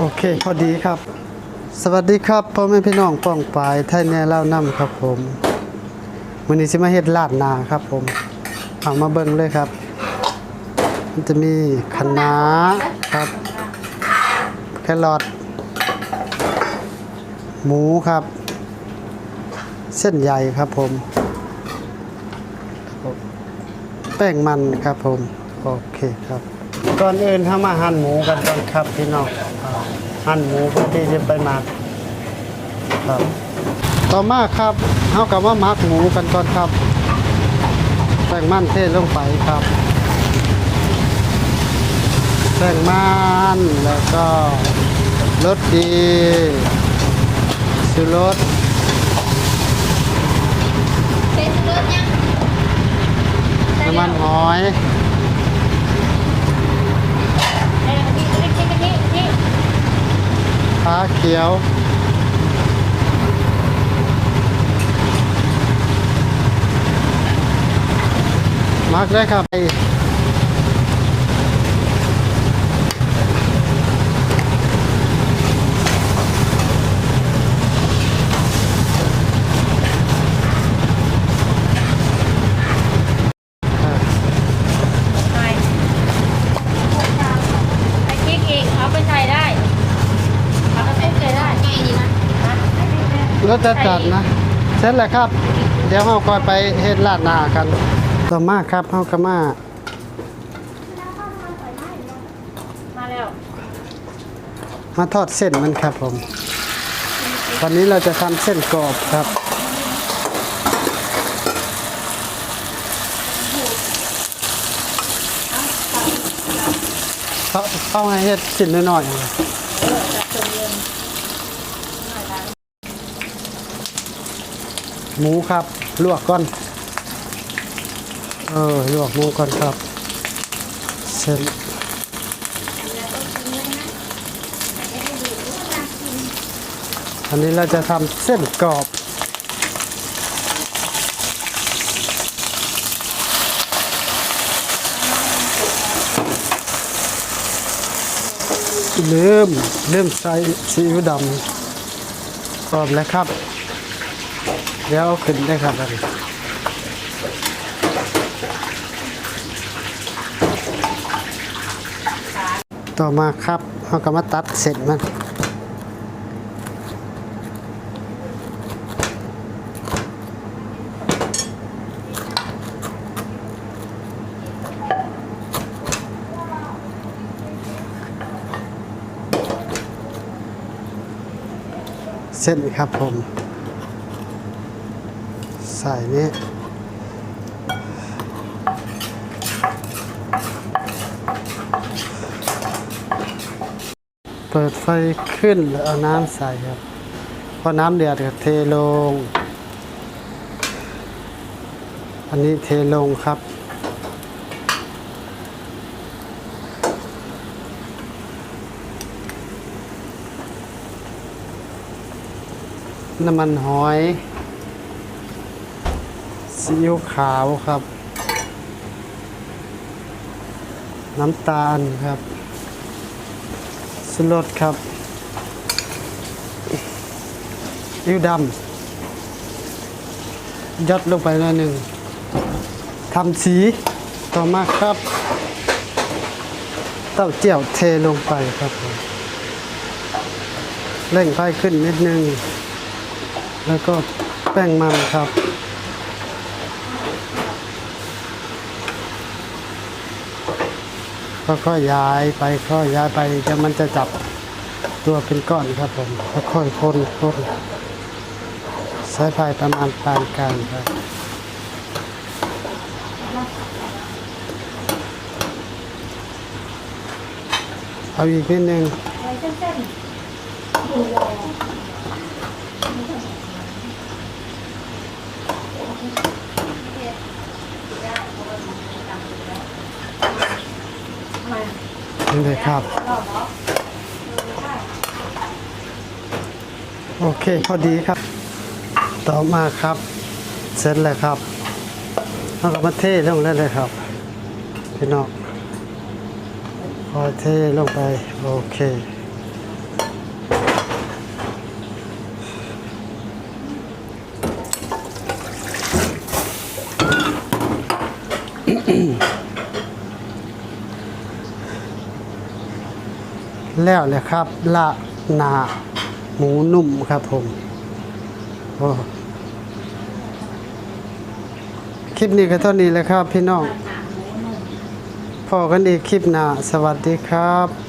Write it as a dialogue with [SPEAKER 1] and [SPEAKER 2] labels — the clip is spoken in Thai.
[SPEAKER 1] โอเคพอดีครับ สวัสดีครับพ่อแม่พี่น้องป้องปายไทยแน่เล่านํครับผมวันนี้สิมาเฮ็ดลาดนาครับผมเอามาเบิ่งเลยครับ มันจะมีคะน้าครับแครอทหมูครับ เส้นใหญ่ครับผม แป้งมันครับผม โอเคครับ ก่อนอื่นทำมาหั่นหมูกันก่อนครับพี่น้องอ่าหั่นหมูเพื่อที่จะไปหมักครับต่อมาครับเฮากับว่ามักหมูกันก่อนครับแป้งมันเทลงไปครับแป้งมันแล้วก็รสดีชูรส
[SPEAKER 2] เป็นรถยัง
[SPEAKER 1] น้ำมันหอย
[SPEAKER 2] เอ้ยนี่นี่นี่นี่นี่
[SPEAKER 1] ฟ้า เขียว มาร์กได้ครับ
[SPEAKER 2] ไปไปคลิกอีกเอาไปใส่ได้เอาไปใส่ได้ไงดีนะ
[SPEAKER 1] รถจะจัดนะเสร็จแล้วครับ เดี๋ยวเราคอยไปเฮ็ดลาดนากันต่อมาครับเฮาก็มา
[SPEAKER 2] มาแล้ว
[SPEAKER 1] มาทอดเส้นมันครับผมวันนี้เราจะทำเส้นกรอบครับเขาเข้าให้เฮ็ดชิ้นน้อยๆ หมูครับ ลวกก่อน เออ ลวกหมูก่อนครับ เส้นอันนี้เราจะทำเส้นกรอบลืมลืมใส่ซีอิ๊วดำกรอบแล้วครับ เดี๋ยวขึ้นได้ครับอันนี้ต่อมาครับเราก็มาตัดเสร็จมันเส้นครับผม ใส่นี้ เปิดไฟขึ้นแล้วเอาน้ำใส่ครับพอน้ำเดือดก็เทลง อันนี้เทลงครับน้ำมันหอย ซีอิ๊วขาวครับ น้ำตาลครับสุรสครับอิ๊วดำยัดลงไปหน่อยหนึ่งทำสีต่อมาครับ เต้าเจี้ยวเทลงไปครับเร่งไฟขึ้นนิดนึง แล้วก็แป้งมันครับ ค่อยๆย้ายไปค่อยย้ายไปจะมันจะจับตัวเป็นก้อนครับผมค่อยๆคนคนใช้ไฟประมาณปานกลางครับเอาอีกนิดนึง
[SPEAKER 2] เส้ นๆทำไม
[SPEAKER 1] นี่เลยครับ โอเคพอดีครับ ต่อมาครับ เสร็จแล้วครับเอาก็มาเทลงได้เลยครับ พี่น้องพอเทลงไป โอเค แล้วเลยครับ ละนาหมูนุ่มครับผมโอ้คลิปนี้ก็เท่านี้เลยครับพี่น้องพอกันอีกคลิปหน้าสวัสดีครับ